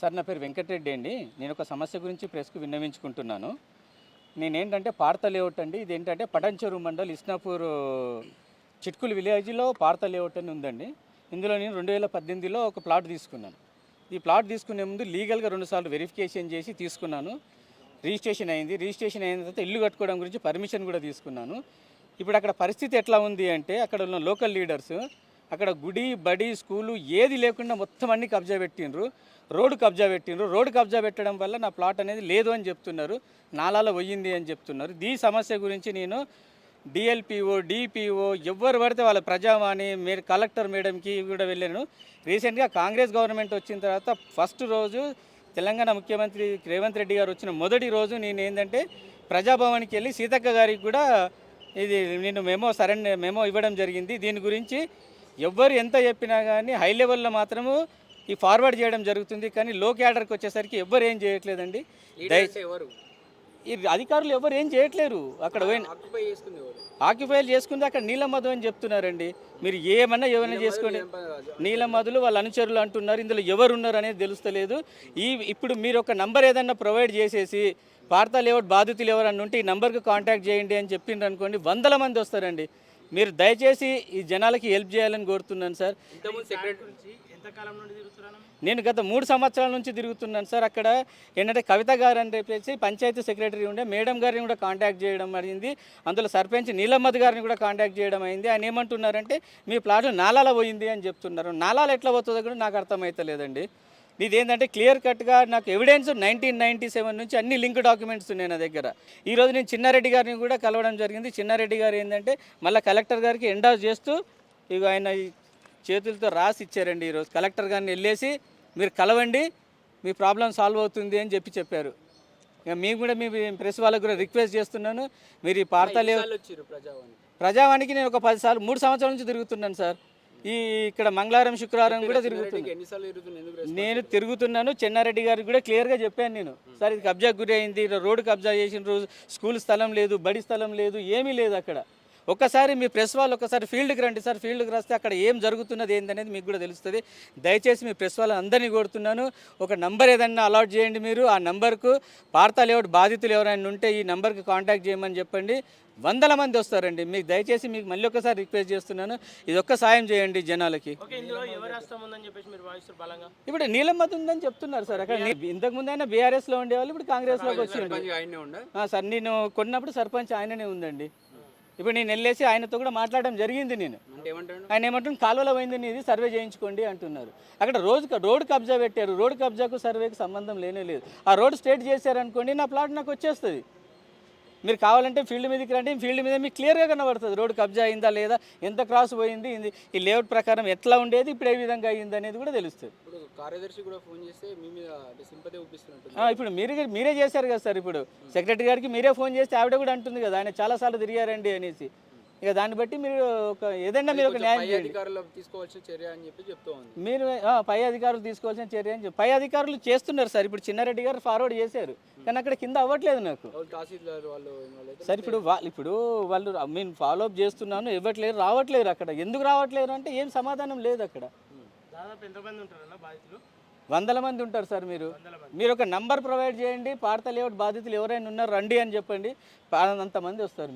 Sir నా పేరు వెంకటరెడ్డి అండి. నేను ఒక సమస్య గురించి ప్రెస్కు విన్నవించుకుంటున్నాను. నేనేంటంటే పార్త లేఅవుట్ అండి. ఇది ఏంటంటే పటంచెరు మండల్ ఇస్నాపూర్ చిట్కుల్ విలేజ్లో పార్త లేఅవుట్ అని ఉందండి. ఇందులో నేను రెండు వేల పద్దెనిమిదిలో ఒక ప్లాట్ తీసుకున్నాను. ఈ ప్లాట్ తీసుకునే ముందు లీగల్గా రెండుసార్లు వెరిఫికేషన్ చేసి తీసుకున్నాను. రిజిస్ట్రేషన్ అయింది. రిజిస్ట్రేషన్ అయిన తర్వాత ఇల్లు కట్టుకోవడం గురించి పర్మిషన్ కూడా తీసుకున్నాను. ఇప్పుడు అక్కడ పరిస్థితి ఎట్లా ఉంది అంటే అక్కడ ఉన్న లోకల్ లీడర్స్ అక్కడ గుడి బడి స్కూలు ఏది లేకుండా మొత్తం అన్ని కబ్జా పెట్టిండ్రు. రోడ్డు కబ్జా పెట్టిండ్రు. రోడ్డు కబ్జా పెట్టడం వల్ల నా ప్లాట్ అనేది లేదు అని చెప్తున్నారు. నాలాల పోయింది అని చెప్తున్నారు. ఈ సమస్య గురించి నేను డిఎల్పిఓ డిపిఓ ఎవరు పడితే వాళ్ళ ప్రజావాణి మీరు కలెక్టర్ మేడంకి కూడా వెళ్ళాను. రీసెంట్గా కాంగ్రెస్ గవర్నమెంట్ వచ్చిన తర్వాత ఫస్ట్ రోజు తెలంగాణ ముఖ్యమంత్రి రేవంత్ రెడ్డి గారు వచ్చిన మొదటి రోజు నేను ఏంటంటే ప్రజాభవన్కి వెళ్ళి సీతక్క గారికి కూడా ఇది నేను మెమో సరెండర్ మెమో ఇవ్వడం జరిగింది. దీని గురించి ఎవ్వరు ఎంత చెప్పినా కానీ హై లెవెల్లో మాత్రము ఈ ఫార్వర్డ్ చేయడం జరుగుతుంది. కానీ లో క్యాడర్కి వచ్చేసరికి ఎవ్వరు ఏం చేయట్లేదండి. ఎవరు? ఈ అధికారులు ఎవరు ఏం చేయట్లేరు. అక్కడ పోయిన ఆక్యుపై చేసుకుంది ఎవరు? ఆక్యుపైలు చేసుకుంది అక్కడ నీలమధు అని చెప్తున్నారండి. మీరు ఏమన్నా ఏమైనా చేసుకోండి. నీలమధులు వాళ్ళ అనుచరులు అంటున్నారు. ఇందులో ఎవరు ఉన్నారు అనేది తెలుస్తలేదు. ఈ ఇప్పుడు మీరు ఒక నంబర్ ఏదన్నా ప్రొవైడ్ చేసేసి వార్తా లేఅవుట్ బాధితులు ఎవరన్నా ఉంటే ఈ నంబర్కి కాంటాక్ట్ చేయండి అని చెప్పిండ్రు అనుకోండి వందల మంది వస్తారండి. మీరు దయచేసి ఈ జనాలకి హెల్ప్ చేయాలని కోరుతున్నాను సార్. నేను గత మూడు సంవత్సరాల నుంచి తిరుగుతున్నాను సార్. అక్కడ ఏంటంటే కవిత గారు అని చెప్పేసి పంచాయతీ సెక్రటరీ ఉండే మేడం గారిని కూడా కాంటాక్ట్ చేయడం అయింది. అందులో సర్పంచ్ నీలమ్మద్ గారిని కూడా కాంటాక్ట్ చేయడం అయింది. ఆయన ఏమంటున్నారంటే మీ ప్లాట్ నాలాల పోయింది అని చెప్తున్నారు. నాలాలు ఎట్లా పోతుందో కూడా నాకు అర్థమవుతలేదండి ఇది ఏంటంటే క్లియర్ కట్గా నాకు ఎవిడెన్స్ నైన్టీన్ నైన్టీ సెవెన్ నుంచి అన్ని లింక్ డాక్యుమెంట్స్ ఉన్నాయి నా దగ్గర. ఈరోజు నేను చిన్నారెడ్డి గారిని కూడా కలవడం జరిగింది. చిన్నారెడ్డి గారు ఏంటంటే మళ్ళీ కలెక్టర్ గారికి ఎండాస్ చేస్తూ ఇక ఆయన చేతులతో రాసి ఇచ్చారండి ఈరోజు కలెక్టర్ గారిని వెళ్ళేసి మీరు కలవండి మీ ప్రాబ్లం సాల్వ్ అవుతుంది అని చెప్పి చెప్పారు. ఇక మేము కూడా మీ ప్రెస్ వాళ్ళకు కూడా రిక్వెస్ట్ చేస్తున్నాను. మీరు ఈ పార్తలే వచ్చారు ప్రజావాణి ప్రజావానికి నేను ఒక పది సార్లు మూడు సంవత్సరాల నుంచి తిరుగుతున్నాను సార్. ఈ ఇక్కడ మంగళవారం శుక్రవారం కూడా తిరుగుతున్నాను. తిరుగుతుంది నేను తిరుగుతున్నాను. చెన్నారెడ్డి గారికి కూడా క్లియర్గా చెప్పాను నేను. సార్ ఇది కబ్జా గురి అయింది. రోడ్డు కబ్జా చేసిన స్కూల్ స్థలం లేదు బడి స్థలం లేదు ఏమీ లేదు అక్కడ. ఒక్కసారి మీ ప్రెస్ వాళ్ళు ఒకసారి ఫీల్డ్కి రండి సార్. ఫీల్డ్కి రాస్తే అక్కడ ఏం జరుగుతున్నది ఏందనేది మీకు కూడా తెలుస్తుంది. దయచేసి మీ ప్రెస్ వాళ్ళని అందరినీ కోరుతున్నాను. ఒక నంబర్ ఏదన్నా అలాట్ చేయండి మీరు. ఆ నంబర్కు వార్తా లేఅవుట్ బాధితులు ఎవరైనా ఉంటే ఈ నంబర్కి కాంటాక్ట్ చేయమని చెప్పండి. వందల మంది వస్తారండి. మీకు దయచేసి మీకు మళ్ళీ ఒకసారి రిక్వెస్ట్ చేస్తున్నాను. ఇది ఒక్క సాయం చేయండి జనాలకి. ఉందని ఇప్పుడు నీలమ్మతి ఉందని చెప్తున్నారు సార్. అక్కడ ఇంతకు ముందు అయినా బీఆర్ఎస్లో ఉండేవాళ్ళు ఇప్పుడు కాంగ్రెస్లోకి ఆయనే ఆ, సార్ నేను కొన్నప్పుడు సర్పంచ్ ఆయననే ఉందండి. ఇప్పుడు నేను వెళ్ళేసి ఆయనతో కూడా మాట్లాడడం జరిగింది నేను. అంటే ఏమంటాడు? ఆయన ఏమంటుంది కాలువలో పోయింది ఇది సర్వే చేయించుకోండి అంటున్నారు. అక్కడ రోజు రోడ్ కబ్జా పెట్టారు. రోడ్ కబ్జాకు సర్వేకి సంబంధం లేనే లేదు. ఆ రోడ్ స్ట్రేట్ చేశారనుకోండి నా ప్లాట్ నాకు వచ్చేస్తుంది. మీరు కావాలంటే ఫీల్డ్ మీదకి రండి. ఫీల్డ్ మీద మీకు క్లియర్గా కనబడుతుంది. రోడ్ కబ్జా అయిందా లేదా ఎంత క్రాస్ పోయింది ఇది ఈ లేఅవుట్ ప్రకారం ఎట్లా ఉండేది ఇప్పుడు ఏ విధంగా అయింది అనేది కూడా తెలుస్తుంది. ఇప్పుడు కార్యదర్శి కూడా ఫోన్ చేస్తే మీ మీద సింపతి చూపిస్తున్నట్టు ఆ, ఇప్పుడు మీరే మీరే చేశారు కదా సార్ ఇప్పుడు. సెక్రటరీ గారికి మీరే ఫోన్ చేస్తే ఆవిడ కూడా అంటుంది కదా ఆయన చాలాసార్లు తిరిగారండి అనేసి. ఇక దాన్ని బట్టి మీరు ఒక ఏదైనా మీరు ఒక న్యాయం పై చేయండి. అధికారులు తీసుకోవాల్సిన చర్య అని చెప్పి చెప్తూ ఉంది. మీరు ఆ, పై అధికారులు తీసుకోవాల్సిన చర్య అని చెప్పి పై అధికారులు చేస్తున్నారు సార్. ఇప్పుడు చిన్నారెడ్డి గారు ఫార్వర్డ్ చేశారు. కానీ అక్కడ కింద అవ్వట్లేదు నాకు. సార్ ఇప్పుడు వాళ్ళు ఇప్పుడు వాళ్ళు నేను ఫాలో అప్ చేస్తున్నాను ఇవ్వట్లేరు రావట్లేరు అక్కడ. ఎందుకు రావట్లేరు అంటే ఏం సమాధానం లేదు అక్కడ. దాదాపు ఎంతమంది ఉంటారన్న బాధితులు? వందల మంది ఉంటారు సార్ మీరు. మీరు ఒక నంబర్ ప్రొవైడ్ చేయండి పార్త లేఅవుట్ బాధితులు ఎవరైనా ఉన్నారు రండి అని చెప్పండి. అంతమంది వస్తారు మీరు.